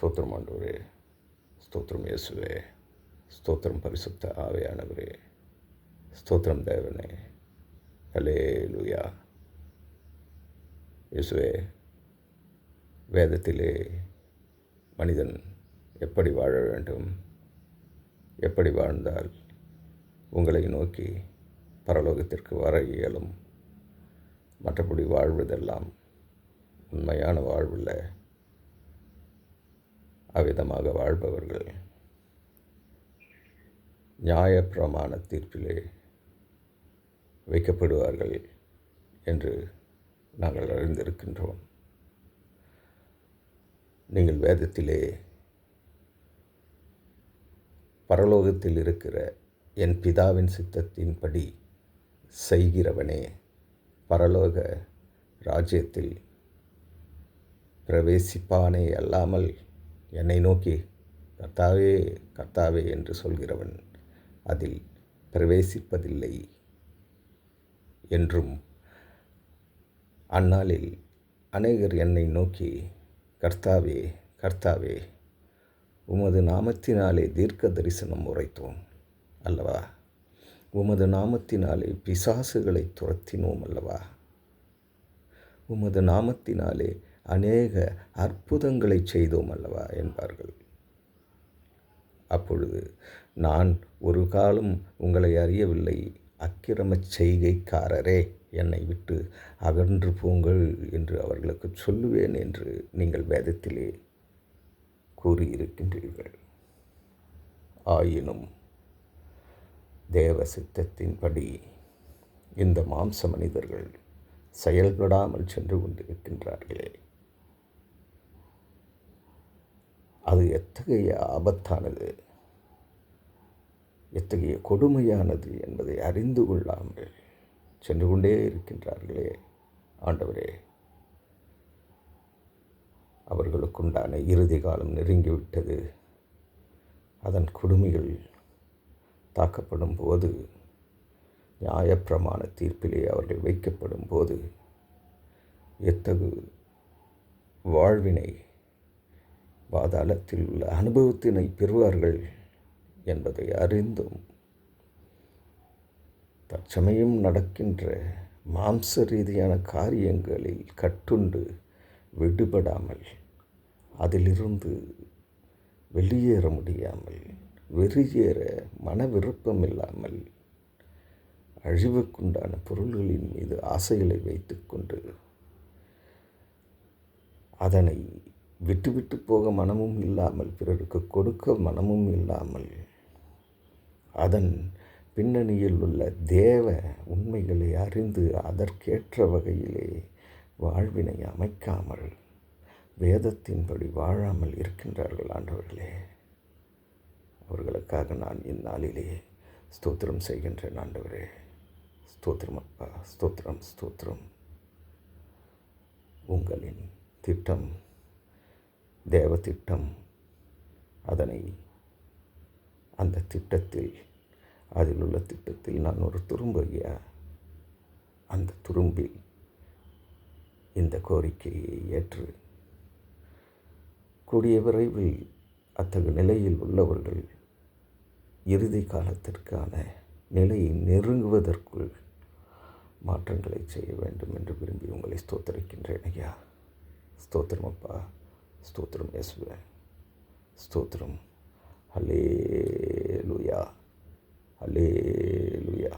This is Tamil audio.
ஸ்தோத்திரம் ஆண்டவரே. ஸ்தோத்திரம் இயேசுவே. ஸ்தோத்திரம் பரிசுத்த ஆவையானவரே. ஸ்தோத்திரம் தேவனே. ஹலே லூயா இயேசுவே வேதத்திலே மனிதன் எப்படி வாழ வேண்டும்? எப்படி வாழ்ந்தால் உங்களை நோக்கி பரலோகத்திற்கு வர இயலும்? மற்றபடி வாழ்வதெல்லாம் உண்மையான வாழ்வில் அவ்விதமாக வாழ்பவர்கள் நியாயப்பிரமாண தீர்ப்பிலே வைக்கப்படுவார்கள் என்று நாங்கள் அறிந்திருக்கின்றோம். நீங்கள் வேதத்திலே பரலோகத்தில் இருக்கிற என் பிதாவின் சித்தத்தின்படி செய்கிறவனே பரலோக ராஜ்யத்தில் பிரவேசிப்பானே அல்லாமல் என்னை நோக்கி கர்த்தாவே கர்த்தாவே என்று சொல்கிறவன் அதில் பிரவேசிப்பதில்லை என்றும் அந்நாளில் அநேகர் என்னை நோக்கி கர்த்தாவே கர்த்தாவே உமது நாமத்தினாலே தீர்க்க தரிசனம் உரைத்தோம் அல்லவா? உமது நாமத்தினாலே பிசாசுகளை துரத்தினோம் அல்லவா? உமது நாமத்தினாலே அநேக அற்புதங்களை செய்தோம் அல்லவா என்பார்கள். அப்பொழுது நான் ஒரு காலம் உங்களை அறியவில்லை அக்கிரமச் செய்கைக்காரரே என்னை விட்டு அகன்று போங்கள் என்று அவர்களுக்கு சொல்லுவேன் என்று நீங்கள் வேதத்திலே கூறியிருக்கின்றீர்கள். ஆயினும் தேவ சித்தத்தின்படி இந்த மாம்ச மனிதர்கள் செயல்படாமல் சென்று கொண்டிருக்கின்றார்களே. அது எத்தகைய ஆபத்தானது? எத்தகைய கொடுமையானது என்பதை அறிந்து கொள்ளாமல் சென்று கொண்டே இருக்கின்றார்களே ஆண்டவரே. அவர்களுக்குண்டான இறுதி காலம் நெருங்கிவிட்டது அதன் கொடுமைகள் தாக்கப்படும் போது நியாயப்பிரமாண தீர்ப்பிலே அவர்கள் வைக்கப்படும் போது எத்தகு வாழ்வினை பாதாளத்தில் உள்ள அனுபவத்தினை பெறுவார்கள் என்பதை அறிந்தும் தற்சமயம் நடக்கின்ற மாம்ச ரீதியான காரியங்களில் கட்டுண்டு விடுபடாமல் அதிலிருந்து வெளியேற முடியாமல் வெறியேற மன விருப்பம் இல்லாமல் அழிவுக்குண்டான பொருள்களின் மீது ஆசைகளை வைத்துக்கொண்டு அதனை விட்டுவிட்டு போக மனமும் இல்லாமல் பிறருக்கு கொடுக்க மனமும் இல்லாமல் அதன் பின்னணியில் உள்ள தேவ உண்மைகளை அறிந்து அதற்கேற்ற வகையிலே வாழ்வினை அமைக்காமல் வேதத்தின்படி வாழாமல் இருக்கின்றார்கள் ஆண்டவர்களே. அவர்களுக்காக நான் இந்நாளிலே ஸ்தோத்திரம் செய்கின்றேன் ஆண்டவரே. ஸ்தோத்திரம் அப்பா ஸ்தோத்திரம் ஸ்தோத்திரம். உங்களின் திட்டம் தேவ திட்டம் அதனை அந்த திட்டத்தில் அதில் உள்ள திட்டத்தில் நான் ஒரு துரும்பு ஐயா அந்த துரும்பில் இந்த கோரிக்கையை ஏற்று கூடிய விரைவில் அத்தகு நிலையில் உள்ளவர்கள் இறுதி காலத்திற்கான நிலையை நெருங்குவதற்குள் மாற்றங்களை செய்ய வேண்டும் என்று விரும்பி உங்களை ஸ்தோத்தரிக்கின்றேன் ஐயா. ஸ்தோத்திரம் அப்பா. ஸ்தோத்திரம் இயேசுவே ஸ்தோத்திரம் ஹலே லுயா ஹலே லுயா